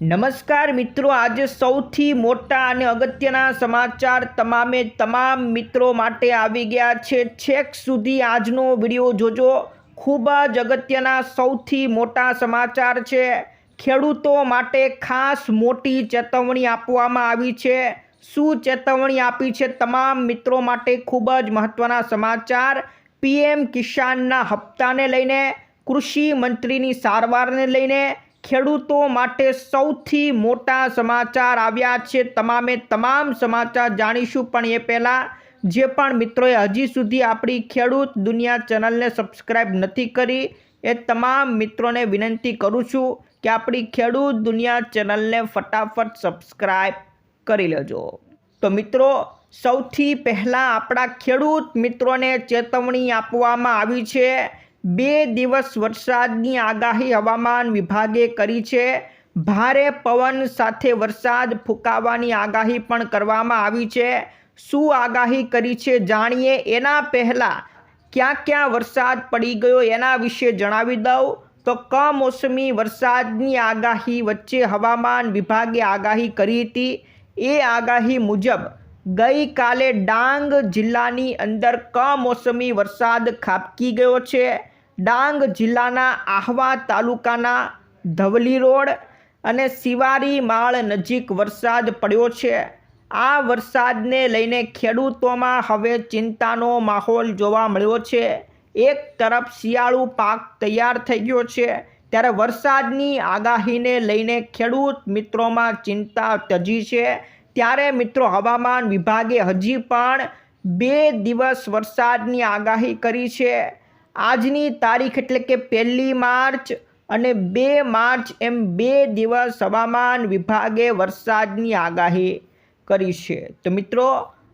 નમસ્કાર મિત્રો, આજે સૌથી મોટા અને અગત્યના સમાચાર તમામે તમામ મિત્રો માટે આવી ગયા છે. છેક સુધી આજનો વીડિયો જોજો. ખૂબ જ અગત્યના સૌથી મોટા સમાચાર છે. ખેડૂતો માટે ખાસ મોટી ચેતવણી આપવામાં આવી છે. શું ચેતવણી આપી છે તમામ મિત્રો માટે ખૂબ જ મહત્ત્વના સમાચાર. પીએમ કિસાનના હપ્તાને લઈને, કૃષિ મંત્રીની સારવારને લઈને ખેડૂતો માટે સૌથી મોટા સમાચાર આવ્યા છે. તમામે તમામ સમાચાર જાણીશું, પણ એ પહેલાં જે પણ મિત્રોએ હજી સુધી આપણી ખેડૂત દુનિયા ચેનલને સબસ્ક્રાઈબ નથી કરી, એ તમામ મિત્રોને વિનંતી કરું છું કે આપણી ખેડૂત દુનિયા ચેનલને ફટાફટ સબસ્ક્રાઈબ કરી લેજો. તો મિત્રો, સૌથી પહેલાં આપણા ખેડૂત મિત્રોને ચેતવણી આપવામાં આવી છે. બે દિવસ વરસાદની આગાહી હવામાન વિભાગે કરી છે. ભારે પવન સાથે વરસાદ ફૂંકાવાની આગાહી પણ કરવામાં આવી છે. શું આગાહી કરી છે જાણીએ? એના પહેલાં ક્યાં ક્યાં વરસાદ પડી ગયો એના વિશે જણાવી દઉં. તો કમોસમી વરસાદની આગાહી વચ્ચે હવામાન વિભાગે આગાહી કરી હતી. એ આગાહી મુજબ ગઈકાલે ડાંગ જિલ્લાની અંદર કમોસમી વરસાદ ખાબકી ગયો છે. ડાંગ જિલ્લાના આહવા તાલુકાના ધવલી રોડ અને શિવારી માળ નજીક વરસાદ પડ્યો છે. આ વરસાદને લઈને ખેડૂતોમાં હવે ચિંતાનો માહોલ જોવા મળ્યો છે. એક તરફ શિયાળુ પાક તૈયાર થઈ ગયો છે, ત્યારે વરસાદની આગાહીને લઈને ખેડૂત મિત્રોમાં ચિંતા તજી છે. ત્યારે મિત્રો હવામાન વિભાગે હજી પણ બે દિવસ વરસાદની આગાહી કરી છે. આજની તારીખ એટલે કે પહેલી માર્ચ અને બે માર્ચ એમ બે દિવસ હવામાન વિભાગે વરસાદની આગાહી કરી છે. તો મિત્રો,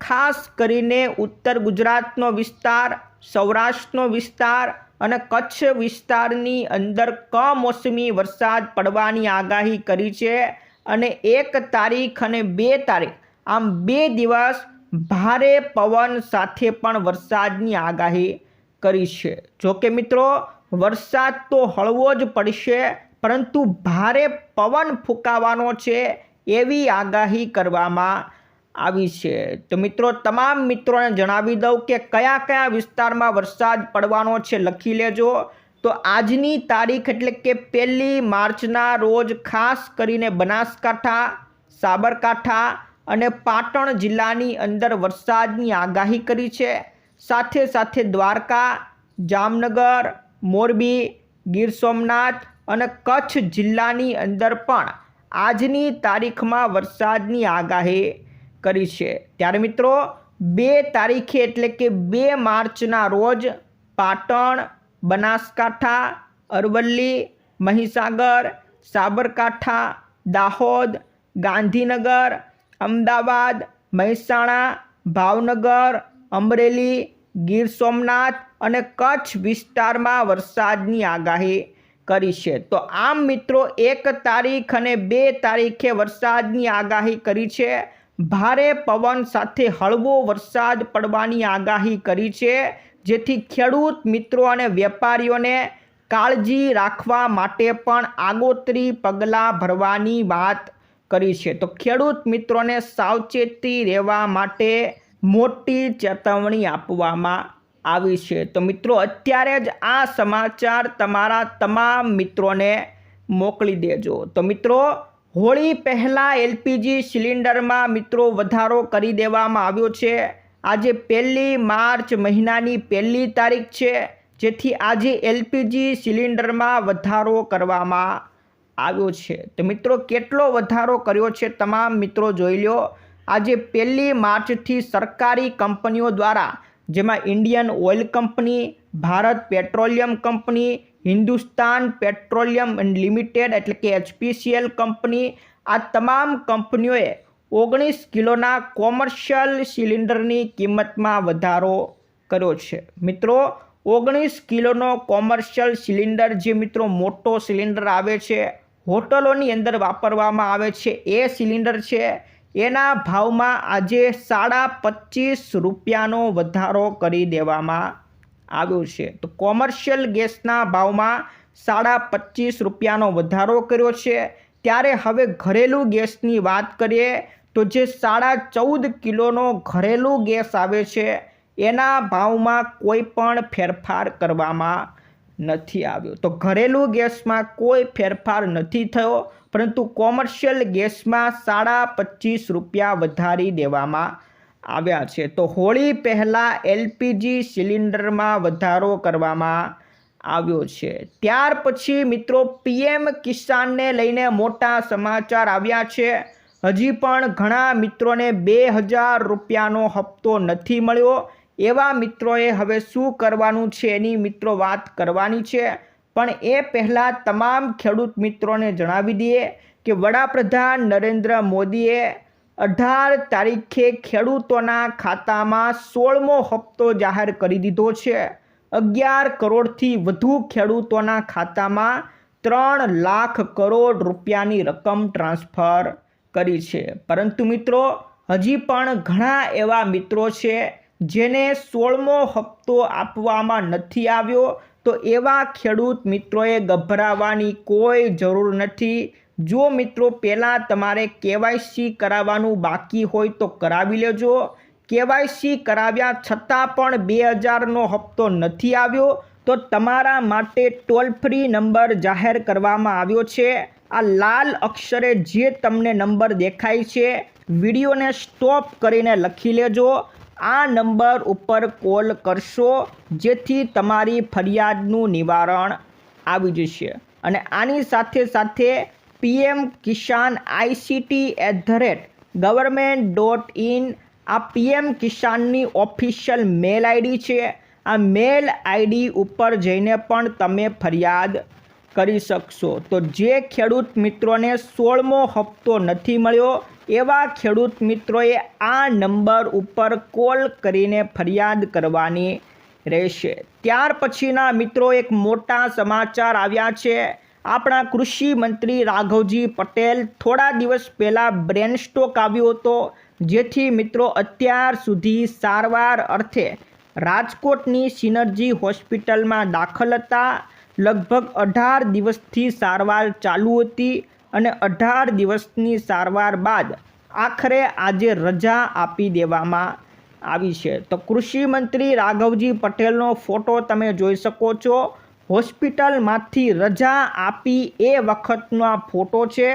ખાસ કરીને ઉત્તર ગુજરાતનો વિસ્તાર, સૌરાષ્ટ્રનો વિસ્તાર અને કચ્છ વિસ્તારની અંદર કમોસમી વરસાદ પડવાની આગાહી કરી છે અને એક તારીખ અને બે તારીખ, આમ બે દિવસ ભારે પવન સાથે પણ વરસાદની આગાહી કરી છે. જો કે મિત્રો, વરસાદ તો હળવો જ પડશે, પરંતુ ભારે પવન ફૂંકાવાનો છે એવી આગાહી કરવામાં આવી છે. તો મિત્રો, તમામ મિત્રોને જણાવી દઉં કે કયા કયા વિસ્તારમાં વરસાદ પડવાનો છે લખી લેજો. તો આજની તારીખ એટલે કે પહેલી માર્ચના રોજ ખાસ કરીને બનાસકાંઠા, સાબરકાંઠા અને પાટણ જિલ્લાની અંદર વરસાદની આગાહી કરી છે. સાથે સાથે દ્વારકા, જામનગર, મોરબી, ગીર સોમનાથ અને કચ્છ જિલ્લાની અંદર પણ આજની તારીખમાં વરસાદની આગાહી કરી છે. ત્યારે મિત્રો, બે તારીખે એટલે કે બે માર્ચના રોજ પાટણ, બનાસકાંઠા, અરવલ્લી, મહીસાગર, સાબરકાંઠા, દાહોદ, ગાંધીનગર, અમદાવાદ, મહેસાણા, ભાવનગર અમરેલી, ગીર સોમનાથ અને કચ્છ વિસ્તારમાં વરસાદની આગાહી કરી છે. તો આમ મિત્રો, એક તારીખ અને બે તારીખે વરસાદની આગાહી કરી છે. ભારે પવન સાથે હળવો વરસાદ પડવાની આગાહી કરી છે, જેથી ખેડૂત મિત્રો અને વેપારીઓને કાળજી રાખવા માટે પણ આગોતરી પગલાં ભરવાની વાત કરી છે. તો ખેડૂત મિત્રોને સાવચેતી રહેવા માટે મોટી ચેતવણી આપવામાં આવી છે. તો મિત્રો, અત્યારે જ આ સમાચાર તમારા તમામ મિત્રોને મોકલી દેજો. તો મિત્રો, હોળી પહેલાં એલપીજી સિલિન્ડરમાં મિત્રો વધારો કરી દેવામાં આવ્યો છે. આજે પહેલી માર્ચ મહિનાની પહેલી તારીખ છે, જેથી આજે એલપીજી સિલિન્ડરમાં વધારો કરવામાં આવ્યો છે. તો મિત્રો, કેટલો વધારો કર્યો છે તમામ મિત્રો જોઈ લો આજે પહેલી માર્ચથી સરકારી કંપનીઓ દ્વારા, જેમાં Indian oil company, Bharat petroleum company, Hindustan petroleum limited એટલે કે એચપીસીએલ કંપની, આ તમામ કંપનીઓએ ઓગણીસ કિલોના કોમર્શિયલ સિલિન્ડરની કિંમતમાં વધારો કર્યો છે. મિત્રો, ઓગણીસ કિલોનો કોમર્શિયલ સિલિન્ડર જે મિત્રો મોટો સિલિન્ડર આવે છે, હોટલોની અંદર વાપરવામાં આવે છે, એ સિલિન્ડર છે એના ભાવમાં આજે સાડા પચીસ રૂપિયાનો વધારો કરી દેવામાં આવ્યો છે. તો કોમર્શિયલ ગેસના ભાવમાં સાડા પચીસ રૂપિયાનો વધારો કર્યો છે. ત્યારે હવે ઘરેલું ગેસની વાત કરીએ તો જે સાડા ચૌદ કિલોનો ઘરેલું ગેસ આવે છે, એના ભાવમાં કોઈ પણ ફેરફાર કરવામાં નથી આવ્યો. તો ઘરેલું ગેસમાં કોઈ ફેરફાર નથી થયો. પરંતુ કોમર્શિયલ ગેસમાં સાડા પચીસ રૂપિયા વધારી દેવામાં આવ્યા છે. તો હોળી પહેલાં એલપીજી સિલિન્ડરમાં વધારો કરવામાં આવ્યો છે. ત્યાર પછી મિત્રો પીએમ કિસાનને લઈને મોટા સમાચાર આવ્યા છે. હજી પણ ઘણા મિત્રોને બે હજાર રૂપિયાનો હપ્તો નથી મળ્યો. એવા મિત્રોએ હવે શું કરવાનું છે એની મિત્રો વાત કરવાની છે. પણ એ પહેલાં તમામ ખેડૂત મિત્રોને જણાવી દઈએ કે વડાપ્રધાન નરેન્દ્ર મોદીએ અઢાર તારીખે ખેડૂતોના ખાતામાં સોળમો હપ્તો જાહેર કરી દીધો છે. અગિયાર કરોડથી વધુ ખેડૂતોના ખાતામાં ત્રણ લાખ કરોડ રૂપિયાની રકમ ટ્રાન્સફર કરી છે. પરંતુ મિત્રો, હજી પણ ઘણા એવા મિત્રો છે જેને સોળમો હપ્તો આપવામાં નથી આવ્યો તો એવા ખેડૂત મિત્રોએ ગભરાવાની કોઈ જરૂર નથી. જો મિત્રો પહેલાં તમારે કેવાયસી કરાવવાનું બાકી હોય તો કરાવી લેજો. કેવાયસી કરાવ્યા છતાં પણ બે હજારનો હપ્તો નથી આવ્યો તો તમારા માટે ટોલ ફ્રી નંબર જાહેર કરવામાં આવ્યો છે. આ લાલ અક્ષરે જે તમને નંબર દેખાય છે, વિડીયોને સ્ટોપ કરીને લખી લેજો. આ નંબર ઉપર કોલ કરશો, જેથી તમારી ફરિયાદનું નિવારણ આવી જશે. અને આની સાથે સાથે PM Kisan ICT at the rate government dot in આ પીએમ કિસાનની ઓફિશિયલ મેલ આઈડી છે. આ મેલ આઈડી ઉપર જઈને પણ તમે ફરિયાદ કરી શકશો. તો જે ખેડૂત મિત્રોને સોળમો હપ્તો નથી મળ્યો એવા ખેડૂત મિત્રોએ આ નંબર ઉપર કોલ કરીને ફરિયાદ કરવાની રહેશે. ત્યાર પછીના મિત્રો એક મોટા સમાચાર આવ્યા છે. આપણા કૃષિ મંત્રી રાઘવજી પટેલ થોડા દિવસ પહેલાં બ્રેન સ્ટોક આવ્યો હતો, જેથી મિત્રો અત્યાર સુધી સારવાર અર્થે રાજકોટની સિનર્જી હોસ્પિટલમાં દાખલ હતા. લગભગ અઢાર દિવસથી સારવાર ચાલુ હતી. અને અઢાર દિવસની સારવાર બાદ આખરે આજે રજા આપી દેવામાં આવી છે. તો કૃષિ મંત્રી રાઘવજી પટેલનો ફોટો તમે જોઈ શકો છો. હોસ્પિટલમાંથી રજા આપી એ વખતનો આ ફોટો છે.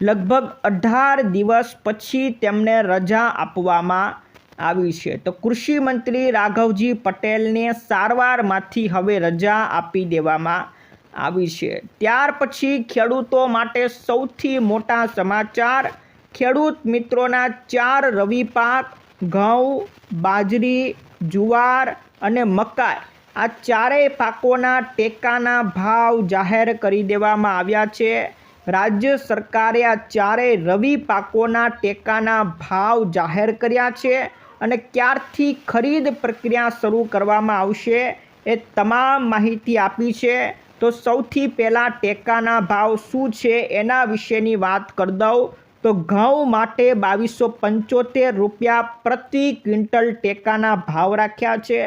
લગભગ અઢાર દિવસ પછી તેમને રજા આપવામાં આવી છે. તો કૃષિ મંત્રી રાઘવજી પટેલને સારવારમાંથી હવે રજા આપી દેવામાં આવી છે. ત્યાર પછી ખેડૂતો માટે સૌથી મોટા સમાચાર, ખેડૂત મિત્રોના ચાર રવિ પાક, ઘઉં, બાજરી, જુવાર અને મકાઈ. આ ચારેય પાકોના ટેકાના ભાવ જાહેર કરી દેવામાં આવ્યા છે. રાજ્ય સરકારે આ ચારેય રવિ પાકોના ટેકાના ભાવ જાહેર કર્યા છે અને ક્યારથી ખરીદ પ્રક્રિયા શરૂ કરવામાં આવશે એ તમામ માહિતી આપી છે. તો સૌથી પહેલાં ટેકાના ભાવ શું છે એના વિશેની વાત કરી દઉં. તો ઘઉં માટે બાવીસો પંચોતેર રૂપિયા પ્રતિ ક્વિન્ટલ ટેકાના ભાવ રાખ્યા છે.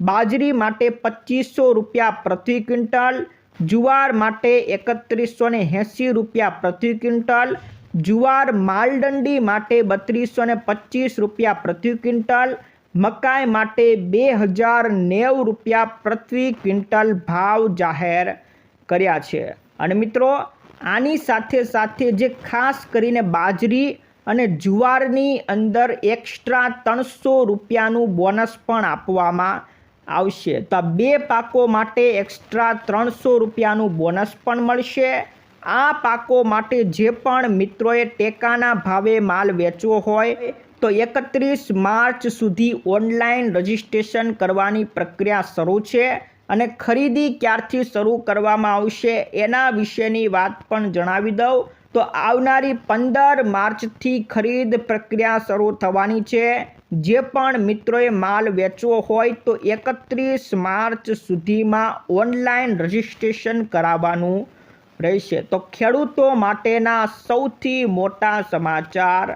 બાજરી માટે પચીસો રૂપિયા પ્રતિ ક્વિન્ટલ, જુવાર માટે એકત્રીસો ને એંસી રૂપિયા પ્રતિ ક્વિન્ટલ, જુવાર માલદંડી માટે બત્રીસો ને પચીસ રૂપિયા પ્રતિ ક્વિન્ટલ મકાઈ માટે બે હજાર નેવું રૂપિયા પ્રતિ ક્વિન્ટલ ભાવ જાહેર કર્યા છે. અને મિત્રો, આની સાથે સાથે જે ખાસ કરીને બાજરી અને જુવારની અંદર એક્સ્ટ્રા ત્રણસો રૂપિયાનું બોનસ પણ આપવામાં આવશે. તો બે પાકો માટે એક્સ્ટ્રા ત્રણસો રૂપિયાનું બોનસ પણ મળશે. આ પાકો માટે જે પણ મિત્રોએ ટેકાના ભાવે માલ વેચવો હોય તો એકત્રીસ માર્ચ સુધી ઓનલાઈન રજિસ્ટ્રેશન કરવાની પ્રક્રિયા શરૂ છે અને ખરીદી ક્યારથી શરૂ કરવામાં આવશે એના વિશેની વાત પણ જણાવી દઉં. તો આવનારી પંદર માર્ચથી ખરીદ પ્રક્રિયા શરૂ થવાની છે. જે પણ મિત્રોએ માલ વેચવો હોય તો એકત્રીસ માર્ચ સુધીમાં ઓનલાઈન રજિસ્ટ્રેશન કરાવવાનું રહેશે. તો ખેડૂતો માટેના સૌથી મોટા સમાચાર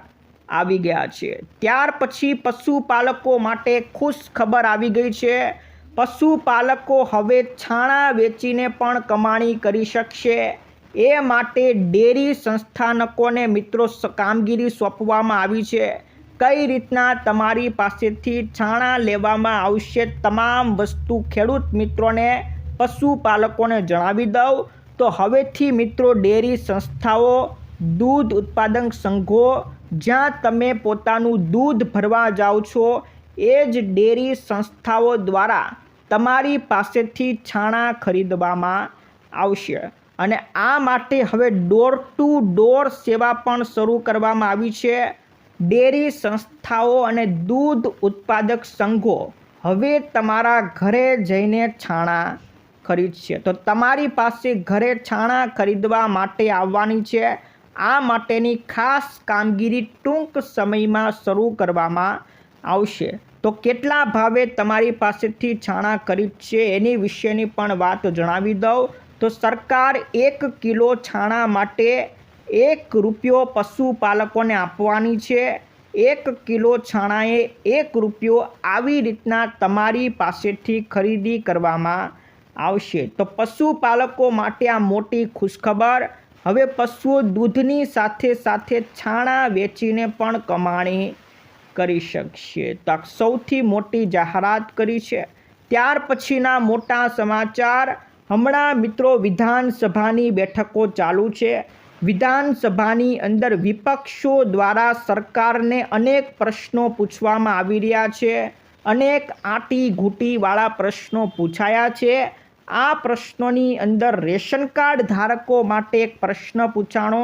આવી ગયા છે. ત્યાર પછી પશુપાલકો માટે ખુશ ખબર આવી ગઈ છે. પશુપાલકો હવે છાણા વેચીને પણ કમાણી કરી શકશે. એ માટે ડેરી સંસ્થાનકોને મિત્રો કામગીરી સોંપવામાં આવી છે. કઈ રીતના તમારી પાસેથી છાણા લેવામાં આવશે તમામ વસ્તુ ખેડૂત મિત્રોને પશુપાલકોને જણાવી દઉં. તો હવેથી મિત્રો ડેરી સંસ્થાઓ, દૂધ ઉત્પાદક સંઘો જ્યાં તમે પોતાનું દૂધ ભરવા જાઓ છો, એ જ ડેરી સંસ્થાઓ દ્વારા તમારી પાસેથી છાણા ખરીદવામાં આવશે. અને આ માટે હવે ડોર ટુ ડોર સેવા પણ શરૂ કરવામાં આવી છે. ડેરી સંસ્થાઓ અને દૂધ ઉત્પાદક સંઘો હવે તમારા ઘરે જઈને છાણા ખરીદશે. તો તમારી પાસે ઘરે છાણા ખરીદવા માટે આવવાની છે. આ માટેની ખાસ કામગીરી ટૂંક સમયમાં શરૂ કરવામાં આવશે. તો કેટલા ભાવે તમારી પાસેથી છાણા ખરીદશે એની વિશેની પણ વાત જણાવી દઉં. તો સરકાર એક કિલો છાણા માટે એક રૂપિયો પશુપાલકોને આપવાની છે. એક કિલો છાણાએ એક રૂપિયો આવી રીતના તમારી પાસેથી ખરીદી કરવામાં આવશે. તો પશુપાલકો માટે આ મોટી ખુશખબર હવે પશુઓ દૂધની સાથે સાથે છાણા વેચીને પણ કમાણી કરી શકશે. તો સૌથી મોટી જાહેરાત કરી છે. ત્યાર પછીના મોટા સમાચાર. હમણાં મિત્રો વિધાનસભાની બેઠકો ચાલુ છે. વિધાનસભાની અંદર વિપક્ષો દ્વારા સરકારને અનેક પ્રશ્નો પૂછવામાં આવી રહ્યા છે. અનેક આંટી ઘૂંટીવાળા પ્રશ્નો પૂછાયા છે. આ પ્રશ્નોની અંદર રેશન કાર્ડ ધારકો માટે એક પ્રશ્ન પૂછાણો,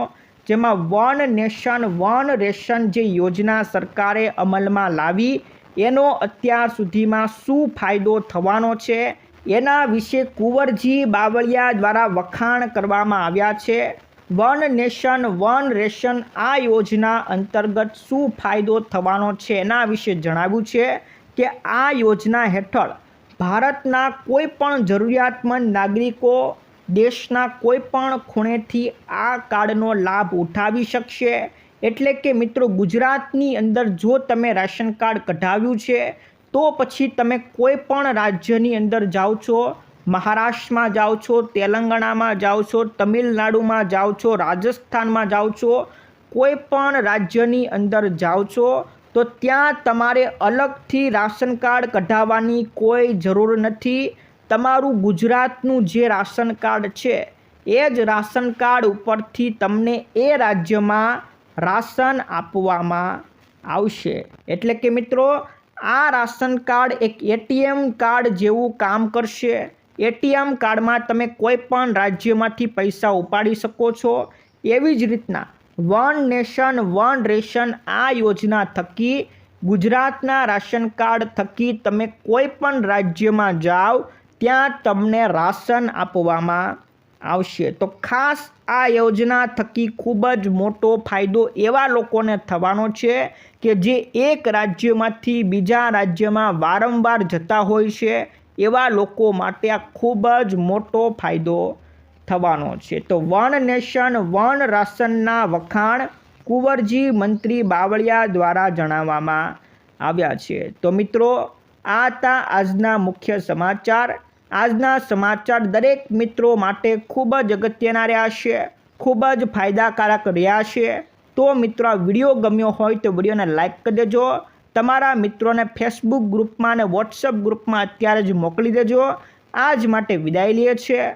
જેમાં વન નેશન, વન રેશન જે યોજના સરકારે અમલમાં લાવી, એનો અત્યાર સુધીમાં શું ફાયદો થવાનો છે? એના વિશે કુંવરજી બાવળિયા દ્વારા વખાણ કરવામાં આવ્યા છે. વન નેશન, વન રેશન આ યોજના અંતર્ગત શું ફાયદો થવાનો છે એના વિશે જણાવ્યું છે કે આ યોજના હેઠળ ભારતના કોઈ પણ જરૂરિયાતમંદ નાગરિકો દેશના કોઈ પણ ખૂણેથી આ કાર્ડનો લાભ ઉઠાવી શકશે. એટલે કે મિત્રો, ગુજરાતની અંદર જો તમે રાશન કાર્ડ કઢાવ્યું છે, તો પછી તમે કોઈ પણ રાજ્યની અંદર જાઓ છો, મહારાષ્ટ્રમાં જાઓ છો, તેલંગાણામાં જાઓ છો, તમિલનાડુમાં જાઓ છો, રાજસ્થાનમાં જાઓ છો, કોઈ પણ રાજ્યની અંદર જાઓ છો તો ત્યાં તમારે અલગથી રાશન કાર્ડ કઢાવવાની કોઈ જરૂર નથી. તમારું ગુજરાતનું જે રાશન કાર્ડ છે, એ જ રાશન કાર્ડ ઉપરથી તમને એ રાજ્યમાં રાશન આપવામાં આવશે. એટલે કે મિત્રો, આ રાશન કાર્ડ એક એટીએમ કાર્ડ જેવું કામ કરશે. એટીએમ કાર્ડમાં તમે કોઈ પણ રાજ્યમાંથી પૈસા ઉપાડી શકો છો. એવી જ રીતના વન નેશન, વન રેશન આ યોજના થકી ગુજરાતના રાશન કાર્ડ થકી તમે કોઈ પણ રાજ્યમાં જાઓ, ત્યાં તમને રાશન આપવામાં આવશે. તો ખાસ આ યોજના થકી ખૂબ જ મોટો ફાયદો એવા લોકોને થવાનો છે કે જે એક રાજ્યમાંથી બીજા રાજ્યમાં વારંવાર જતા હોય છે, એવા લોકો માટે આ ખૂબ જ મોટો ફાયદો થવાનો છે. તો વન નેશન વન રાશનના વખાણ કુંવરજી મંત્રી બાવળિયા દ્વારા જણાવવામાં આવ્યા છે. તો મિત્રો, આ હતા આજના મુખ્ય સમાચાર. આજના સમાચાર દરેક મિત્રો માટે ખૂબ જ અગત્યના રહ્યા છે, ખૂબ જ ફાયદાકારક રહ્યા છે. તો મિત્રો, આ વીડિયો ગમ્યો હોય તો વિડીયોને લાઇક કરી દેજો. તમારા મિત્રોને ફેસબુક ગ્રુપમાં અને વોટ્સઅપ ગ્રુપમાં અત્યારે જ મોકલી દેજો. આજ માટે વિદાય લઈએ છીએ.